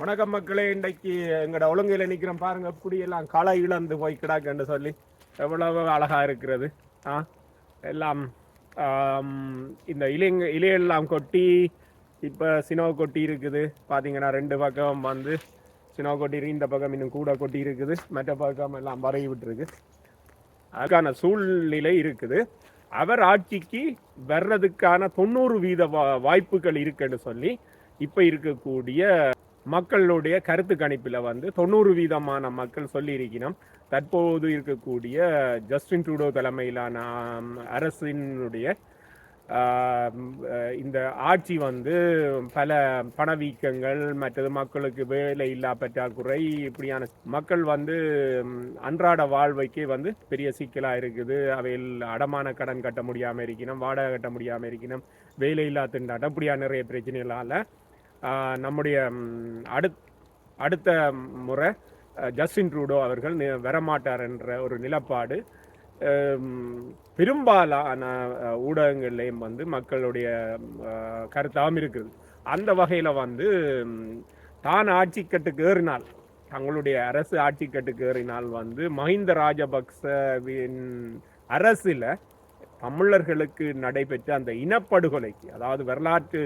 வணக்கம் மக்களே இன்றைக்கு எங்களோட ஒழுங்கையில் நிற்கிறோம் பாருங்க குடியெல்லாம் களை இழந்து போய் கிடாக்குன்னு சொல்லி எவ்வளவு அழகாக இருக்கிறது. ஆ எல்லாம் இந்த இலைங்க இலையெல்லாம் கொட்டி இப்போ சினோ கொட்டி இருக்குது. பார்த்தீங்கன்னா ரெண்டு பக்கம் வந்து சினோ கொட்டி இந்த பக்கம் இன்னும் கூட கொட்டி இருக்குது மற்ற பக்கம் எல்லாம் வரைவி விட்டுருக்கு. அதுக்கான சூழ்நிலை இருக்குது. அவர் ஆட்சிக்கு வர்றதுக்கான தொண்ணூறு வீத வா- வாய்ப்புகள் இருக்குன்னு சொல்லி இப்போ இருக்கக்கூடிய மக்களுடைய கருத்து கணிப்பில் வந்து தொண்ணூறு வீதமான மக்கள் சொல்லியிருக்கணும் தற்போது இருக்கக்கூடிய ஜஸ்டின் ட்ரூடோ தலைமையிலான அரசினுடைய இந்த ஆட்சி வந்து பல பணவீக்கங்கள் மற்றது மக்களுக்கு வேலை இல்லா பற்றாக்குறை இப்படியான மக்கள் வந்து அன்றாட வாழ்வைக்கே வந்து பெரிய சிக்கலாக இருக்குது. அவையில் அடமான கடன் கட்ட முடியாமல் இருக்கணும் வாடகை கட்ட முடியாமல் இருக்கணும் வேலை இல்லா திண்டாட்டம் இப்படியான நிறைய பிரச்சனைகளால் நம்முடைய அடுத் அடுத்த முறை ஜஸ்டின் ட்ரூடோ அவர்கள் வரமாட்டார் என்ற ஒரு நிலப்பாடு பெரும்பாலான ஊடகங்கள்லேயும் வந்து மக்களுடைய கருத்தாகவும் இருக்குது. அந்த வகையில் வந்து தான் ஆட்சி கட்டுக்கு ஏறினால் தங்களுடைய அரசு ஆட்சி கட்டுக்கு ஏறினால் வந்து மஹிந்த ராஜபக்சவின் அரசில் தமிழர்களுக்கு நடைபெற்ற அந்த இனப்படுகொலைக்கு அதாவது வரலாற்று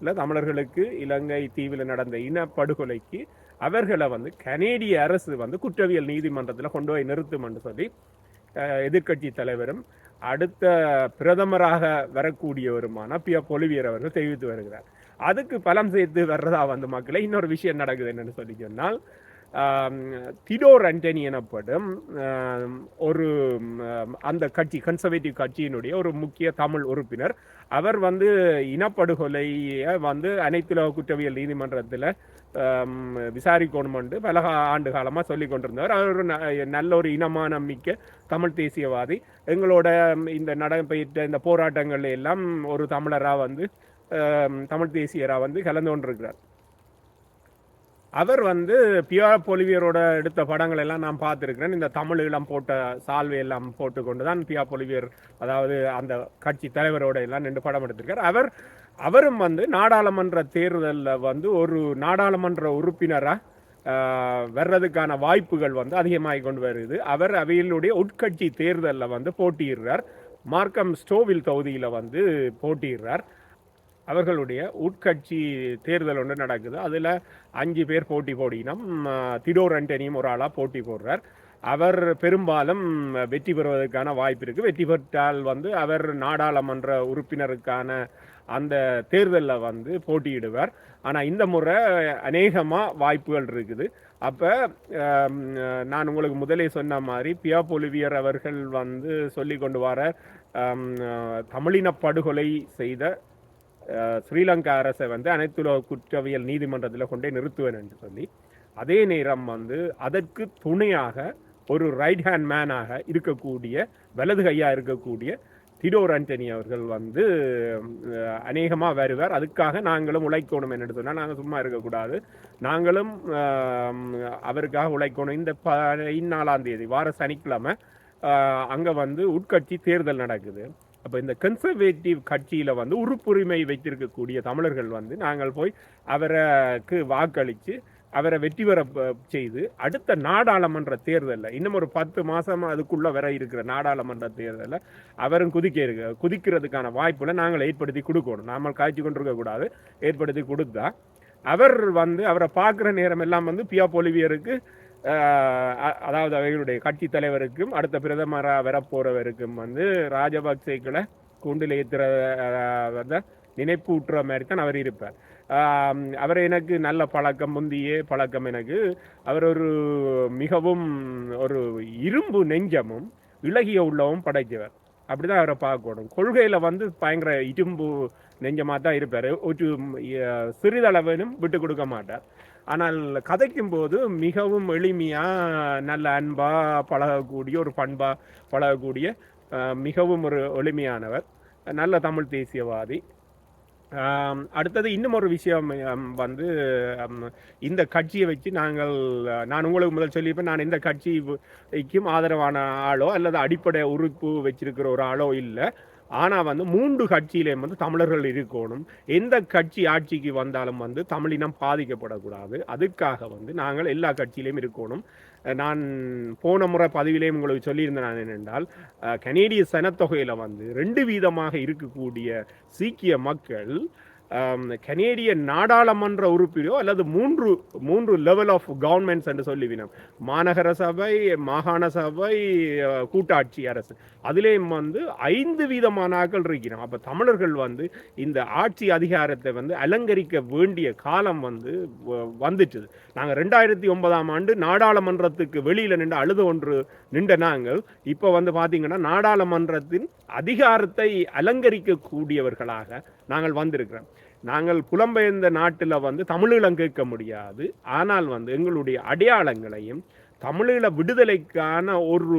இல்லை தமிழர்களுக்கு இலங்கை தீவில் நடந்த இனப்படுகொலைக்கு அவர்களை வந்து கனேடிய அரசு வந்து குற்றவியல் நீதிமன்றத்தில் கொண்டு போய் நிறுத்தும்னு சொல்லி எதிர்கட்சி எதிர்க்கட்சி தலைவரும் அடுத்த பிரதமராக வரக்கூடியவருமான பிய பொலிவியர் அவர்கள் தெரிவித்து வருகிறார். அதுக்கு பலம் சேர்த்து வர்றதா வந்து மக்களை இன்னொரு விஷயம் நடக்குது என்னன்னு சொல்லி சொன்னால் திடோர் அண்டனி எனப்படும் ஒரு அந்த கட்சி கன்சர்வேட்டிவ் கட்சியினுடைய ஒரு முக்கிய தமிழ் உறுப்பினர். அவர் வந்து இனப்படுகொலையை வந்து அனைத்துலக குற்றவியல் நீதிமன்றத்தில் விசாரிக்கணுமென்று பல ஆண்டு காலமாக சொல்லி கொண்டிருந்தவர். அவர் ஒரு ந- நல்ல ஒரு இனமான மிக்க தமிழ் தேசியவாதி. எங்களோட இந்த நடைபெற்ற இந்த போராட்டங்கள் எல்லாம் ஒரு தமிழராக வந்து தமிழ் தேசியராக வந்து கலந்து கொண்டிருக்கிறார். அவர் வந்து பியா பொலிவியரோட எடுத்த படங்கள் எல்லாம் நான் பார்த்துருக்கிறேன். இந்த தமிழ் இளம் போட்ட சால்வை எல்லாம் போட்டுக்கொண்டு தான் பியா பொலிவியர் அதாவது அந்த கட்சி தலைவரோட எல்லாம் நின்று படம் எடுத்திருக்கார். அவர் அவரும் வந்து நாடாளுமன்ற தேர்தலில் வந்து ஒரு நாடாளுமன்ற உறுப்பினராக வர்றதுக்கான வாய்ப்புகள் வந்து அதிகமாகி கொண்டு வருது. அவர் அவையிலுடைய உட்கட்சி தேர்தலில் வந்து போட்டியிடுறார். மார்க்கம் ஸ்டோவில் தொகுதியில் வந்து போட்டியிடுறார். அவர்களுடைய உட்கட்சி தேர்தல் ஒன்று நடக்குது. அதில் அஞ்சு பேர் போட்டி போடினோம். திடோர் அண்டனியும் ஒரு ஆளாக போட்டி போடுறார். அவர் பெரும்பாலும் வெற்றி பெறுவதற்கான வாய்ப்பு இருக்குது வெற்றி பெற்றால் வந்து அவர் நாடாளுமன்ற உறுப்பினருக்கான அந்த தேர்தலில் வந்து போட்டியிடுவார். ஆனால் இந்த முறை அநேகமாக வாய்ப்புகள் இருக்குது. அப்போ நான் உங்களுக்கு முதலே சொன்ன மாதிரி பியா பொலிவியர் அவர்கள் வந்து சொல்லி கொண்டு வர தமிழின படுகொலை செய்த ஸ்ரீலங்கா அரசை வந்து அனைத்துலக குற்றவியல் நீதிமன்றத்தில் கொண்டே நிறுத்துவேன் என்று சொல்லி அதே நேரம் வந்து அதற்கு துணையாக ஒரு ரைட் ஹேண்ட் மேனாக இருக்கக்கூடிய வலது கையாக இருக்கக்கூடிய திடோர் ஆண்டனி அவர்கள் வந்து அநேகமாக வருவார். அதுக்காக நாங்களும் உழைக்கணும் என்று சொன்னால் நாங்கள் சும்மா இருக்கக்கூடாது. நாங்களும் அவருக்காக உழைக்கணும். இந்த பதினாலாம் தேதி வார சனிக்கிழமை அங்கே வந்து உட்கட்சி தேர்தல் நடக்குது. அப்போ இந்த கன்சர்வேட்டிவ் கட்சியில் வந்து உறுப்புரிமை வைத்திருக்கக்கூடிய தமிழர்கள் வந்து நாங்கள் போய் அவருக்கு வாக்களித்து அவரை வெற்றி பெற செய்து அடுத்த நாடாளுமன்ற தேர்தலில் இன்னும் ஒரு பத்து மாதம் அதுக்குள்ளே வர இருக்கிற நாடாளுமன்ற தேர்தலில் அவரும் குதிக்க இருக்க குதிக்கிறதுக்கான வாய்ப்புகளை நாங்கள் ஏற்படுத்தி கொடுக்கணும். நாம காய்ச்சி கொண்டிருக்கக்கூடாது ஏற்படுத்தி கொடுத்தா. அவர் வந்து அவரை பார்க்குற நேரம் எல்லாம் வந்து பியா பொலிவியருக்கு அதாவது அவர்களுடைய கட்சி தலைவருக்கும் அடுத்த பிரதமராக வரப்போறவருக்கும் வந்து ராஜபக்சேக்களை கூண்டில் ஏற்றுற நினைப்பூட்டுற மாதிரி தான் அவர் இருப்பார். அவர் எனக்கு நல்ல பழக்கம் முந்தியே பழக்கம் எனக்கு. அவர் ஒரு மிகவும் ஒரு இரும்பு நெஞ்சமும் இலகிய உள்ளவும் படைத்தவர். அப்படிதான் அவரை பார்க்கணும். கொள்கையில் வந்து பயங்கர இரும்பு நெஞ்சமாக தான் இருப்பார். ஒரு அஹ், விட்டு கொடுக்க மாட்டார். ஆனால் கதைக்கும் போது மிகவும் எளிமையாக நல்ல அன்பாக பழகக்கூடிய ஒரு பண்பாக பழகக்கூடிய மிகவும் ஒரு எளிமையானவர். நல்ல தமிழ் தேசியவாதி. அடுத்தது இன்னும் ஒரு விஷயம் வந்து இந்த கட்சியை வச்சு நாங்கள் நான் உங்களுக்கு முதல் சொல்லியிருப்பேன் நான் இந்த கட்சிக்கும் ஆதரவான ஆளோ அல்லது அடிப்படை உறுப்பு வச்சிருக்கிற ஒரு ஆளோ இல்லை. ஆனால் வந்து மூன்று கட்சியிலேயும் வந்து தமிழர்கள் இருக்கணும். எந்த கட்சி ஆட்சிக்கு வந்தாலும் வந்து தமிழினம் பாதிக்கப்படக்கூடாது. அதுக்காக வந்து நாங்கள் எல்லா கட்சியிலையும் இருக்கணும். நான் போன முறை பதிவிலேயும் உங்களுக்கு சொல்லியிருந்தேன் நான் என்னென்றால் கனேடிய சனத்தொகையில் வந்து ரெண்டு வீதமாக இருக்கக்கூடிய சீக்கிய மக்கள் கனேடிய நாடாளுமன்ற உறுப்பினரோ அல்லது மூன்று மூன்று லெவல் ஆஃப் கவர்மெண்ட்ஸ் என்று சொல்லிவினோம். மாநகர சபை மாகாண சபை கூட்டாட்சி அரசு. அதிலேயும் வந்து ஐந்து வீதமான ஆக்கள் இருக்கிறோம். அப்போ தமிழர்கள் வந்து இந்த ஆட்சி அதிகாரத்தை வந்து அலங்கரிக்க வேண்டிய காலம் வந்து வ- நாங்கள் ரெண்டாயிரத்தி ஒன்பதாம் ஆண்டு நாடாளுமன்றத்துக்கு வெளியில் நின்று அழுது ஒன்று நின்ற நாங்கள் இப்போ வந்து பார்த்தீங்கன்னா நாடாளுமன்றத்தின் அதிகாரத்தை அலங்கரிக்கக்கூடியவர்களாக நாங்கள் வந்திருக்கிறோம். நாங்கள் புலம்பெயர்ந்த நாட்டில் வந்து தமிழீழம் கேட்க முடியாது. ஆனால் வந்து எங்களுடைய அடையாளங்களையும் தமிழீழ விடுதலைக்கான ஒரு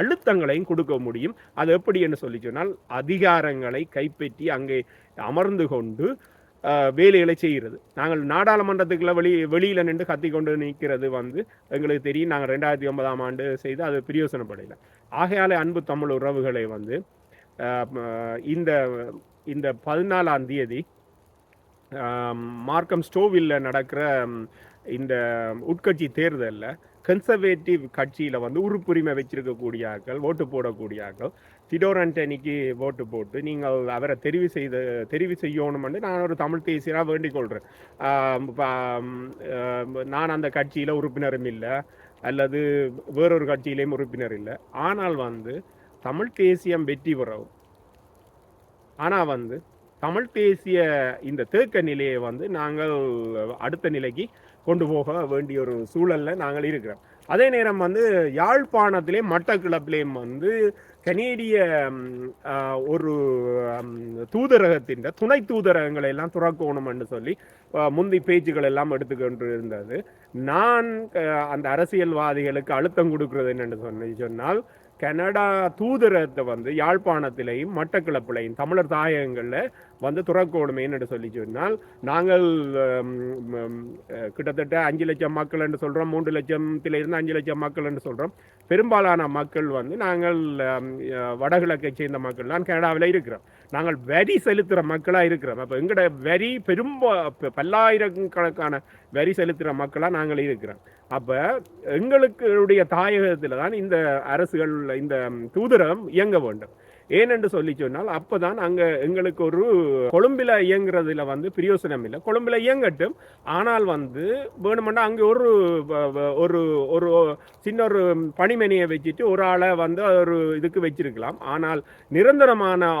அழுத்தங்களையும் கொடுக்க முடியும். அது எப்படி என்று சொல்லி சொன்னால் அதிகாரங்களை கைப்பற்றி அங்கே அமர்ந்து கொண்டு வேலைகளை செய்கிறது. நாங்கள் நாடாளுமன்றத்துக்குள்ள வெளி வெளியில் நின்று கத்தி கொண்டு நிற்கிறது வந்து எங்களுக்கு தெரியும். நாங்கள் ரெண்டாயிரத்தி ஒன்பதாம் ஆண்டு செய்து அது பிரயோசனப்படலை ஆகையாலே அன்பு தமிழ் உறவுகளை வந்து இந்த இந்த பதினாலாம் தேதி மார்க்கம் ஸ்டோவில் நடக்கிற இந்த உட்கட்சி தேர்தலில் கன்சர்வேட்டிவ் கட்சியில் வந்து உறுப்புரிமை வச்சிருக்கக்கூடிய ஆட்கள் ஓட்டு போடக்கூடிய ஆட்கள் திடோர் ஆண்டனிக்கு ஓட்டு போட்டு நீங்கள் அவரை தெரிவு செய்த தெரிவு செய்யணும்னு நான் ஒரு தமிழ் தேசியராக வேண்டிக் கொள்கிறேன் நான் அந்த கட்சியில் உறுப்பினரும் இல்லை அல்லது வேறொரு கட்சியிலேயும் உறுப்பினர் இல்லை. ஆனால் வந்து தமிழ் தேசியம் வெற்றி பெறவும் ஆனால் வந்து தமிழ் தேசிய இந்த தேக்க நிலையை வந்து நாங்கள் அடுத்த நிலைக்கு கொண்டு போக வேண்டிய ஒரு சூழலில் நாங்கள் இருக்கிறோம். அதே நேரம் வந்து யாழ்ப்பாணத்திலே மட்டக்கிளப்பிலேயும் வந்து கனேடிய ஒரு தூதரகத்தின் துணை தூதரகங்களை எல்லாம் துறக்கணும்னு சொல்லி முந்தி பேச்சுகள் எல்லாம் எடுத்துக்கொண்டு இருந்தது நான் அந்த அரசியல்வாதிகளுக்கு அழுத்தம் கொடுக்கிறது என்னன்னு சொன்ன சொன்னால் கனடா தூதரகத்தை வந்து யாழ்ப்பாணத்திலையும் மட்டக்கிளப்பிலையும் தமிழர் தாயகங்களில் வந்து துறக்கணுமேன்னு சொல்லி சொன்னால் நாங்கள் கிட்டத்தட்ட அஞ்சு லட்சம் மக்கள் என்று சொல்கிறோம் மூன்று லட்சத்திலிருந்து அஞ்சு லட்சம் மக்கள் என்று சொல்கிறோம் பெரும்பாலான மக்கள் வந்து நாங்கள் வடகிழக்கை சேர்ந்த மக்கள். தான் கனடாவில் இருக்கிறோம் நாங்கள் வரி செலுத்துகிற மக்களாக இருக்கிறோம். அப்போ எங்களோட வரி பெரும்பா பல்லாயிரக்கணக்கான வரி செலுத்துகிற மக்களாக நாங்கள் இருக்கிறோம். அப்போ எங்களுடைய தாயகத்தில் தான் இந்த அரசுகள் இந்த தூதரகம் இயங்க வேண்டும். ஏனென்று சொல்லி சொன்னால் அப்பதான் அங்கே எங்களுக்கு ஒரு கொழும்பில் இயங்குறதுல வந்து பிரயோசனம் இல்லை. கொழும்பில் இயங்கட்டும். ஆனால் வந்து வேணுமெண்டா அங்கே ஒரு ஒரு ஒரு சின்ன ஒரு பனிமணியை வச்சுட்டு ஒரு ஆளை வந்து ஒரு இதுக்கு வச்சிருக்கலாம். ஆனால் நிரந்தரமான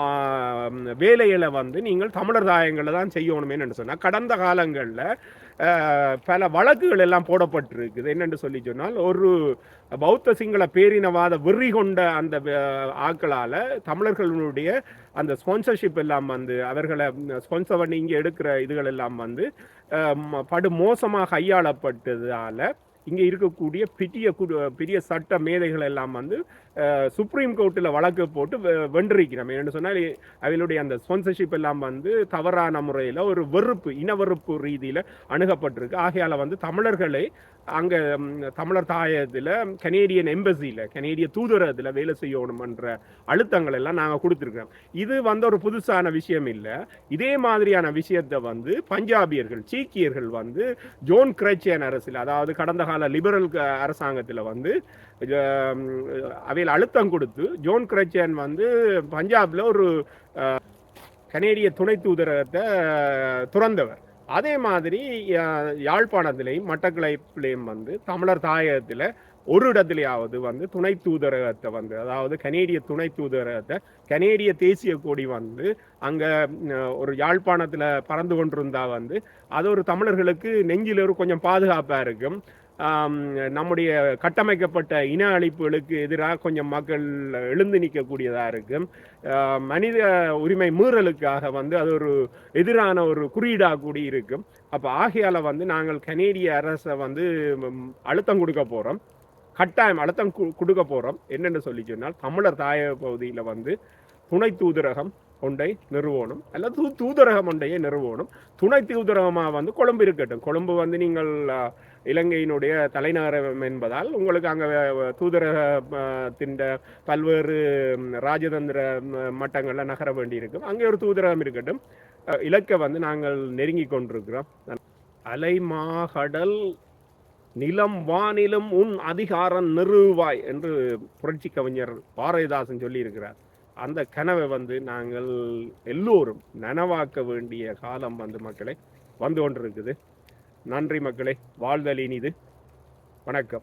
வேலைகளை வந்து நீங்கள் தமிழர் தாயங்களை தான் செய்யணுமேன்னு சொன்னால் கடந்த காலங்களில் பல வழக்குகள் எல்லாம் போடப்பட்டிருக்குது. என்னென்று சொல்லி சொன்னால் ஒரு பௌத்த சிங்கள பேரினவாத வெறி கொண்ட அந்த ஆக்களால் தமிழர்களுடைய அந்த ஸ்பான்சர்ஷிப் எல்லாம் வந்து அவர்களை ஸ்பான்சர் பண்ணி இங்கே எடுக்கிற இதுகள் எல்லாம் வந்து படு மோசமாக கையாளப்பட்டதால் இங்கே இருக்கக்கூடிய பெரிய பெரிய சட்ட மேதைகள் எல்லாம் வந்து சுப்ரீம் கோர்ட்டில் வழக்கு போட்டு வென்றிருக்கிறோம். என்று சொன்னால் அவளுடைய அந்த ஸ்பான்சர்ஷிப் எல்லாம் வந்து தவறான முறையில் ஒரு வெறுப்பு இன வெறுப்பு ரீதியில் அணுகப்பட்டிருக்கு. ஆகையால் வந்து தமிழர்களை அங்கே தமிழர் தாயத்தில் கனேடியன் எம்பசியில் கனேடிய தூதரகத்தில் வேலை செய்யணுமன்ற அழுத்தங்கள் எல்லாம் நாங்கள் கொடுத்துருக்கோம் இது வந்து ஒரு புதுசான விஷயம் இல்லை. இதே மாதிரியான விஷயத்தை வந்து பஞ்சாபியர்கள் சீக்கியர்கள் வந்து ஜோன் கிரச்சேன் அரசில் அதாவது கடந்த கால லிபரல் அரசாங்கத்தில் வந்து அவையில் அழுத்தம் கொடுத்து ஜோன் கிரச்சன் வந்து பஞ்சாபில் ஒரு கனேடிய துணை தூதரகத்தை துறந்தவர். அதே மாதிரி யாழ்ப்பாணத்திலையும் மட்டக்களப்பிலையும் வந்து தமிழர் தாயகத்தில் ஒரு இடத்துலையாவது வந்து துணை தூதரகத்தை வந்து அதாவது கனேடிய துணை தூதரகத்தை கனேடிய தேசிய கொடி வந்து அங்கே ஒரு யாழ்ப்பாணத்தில் பறந்து கொண்டிருந்தா வந்து அது ஒரு தமிழர்களுக்கு நெஞ்சில் ஒரு கொஞ்சம் பாதுகாப்பாக இருக்கும். நம்முடைய கட்டமைக்கப்பட்ட இன அழிப்புகளுக்கு எதிராக கொஞ்சம் மக்கள் எழுந்து நிற்கக்கூடியதாக இருக்கும் மனித உரிமை மீறலுக்காக வந்து அது ஒரு எதிரான ஒரு குறியீடாக கூடி இருக்கும் அப்போ ஆகையால் வந்து நாங்கள் கனேடிய அரசை வந்து அழுத்தம் கொடுக்க போகிறோம் கட்டாயம் அழுத்தம் கு- கொடுக்க போகிறோம் என்னென்னு சொல்லி சொன்னால் தமிழர் தாயக பகுதியில் வந்து துணை தூதரகம் ஒன்றை நிறுவனம் அல்லது தூ தூதரகம் ஒன்றையே நிறுவனம் துணை தூதரகமாக வந்து கொழும்பு இருக்கட்டும். கொழும்பு வந்து நீங்கள் இலங்கையினுடைய தலைநகரம் என்பதால் உங்களுக்கு அங்கே தூதரகத்தின் பல்வேறு ராஜதந்திர மட்டங்களில் நகர வேண்டியிருக்கும். அங்கே ஒரு தூதரகம் இருக்கட்டும். இலக்கை வந்து நாங்கள் நெருங்கி கொண்டிருக்கிறோம். அலைமாகடல் நிலம் வானிலும் உன் அதிகாரம் நிறுவாய் என்று புரட்சி கவிஞர் பாரதிதாசன் சொல்லியிருக்கிறார். அந்த கனவை வந்து நாங்கள் எல்லோரும் நனவாக்க வேண்டிய காலம் வந்து மக்களை வந்து கொண்டிருக்குது. நன்றி மக்களே வாழ்தல் இனிது வணக்கம்.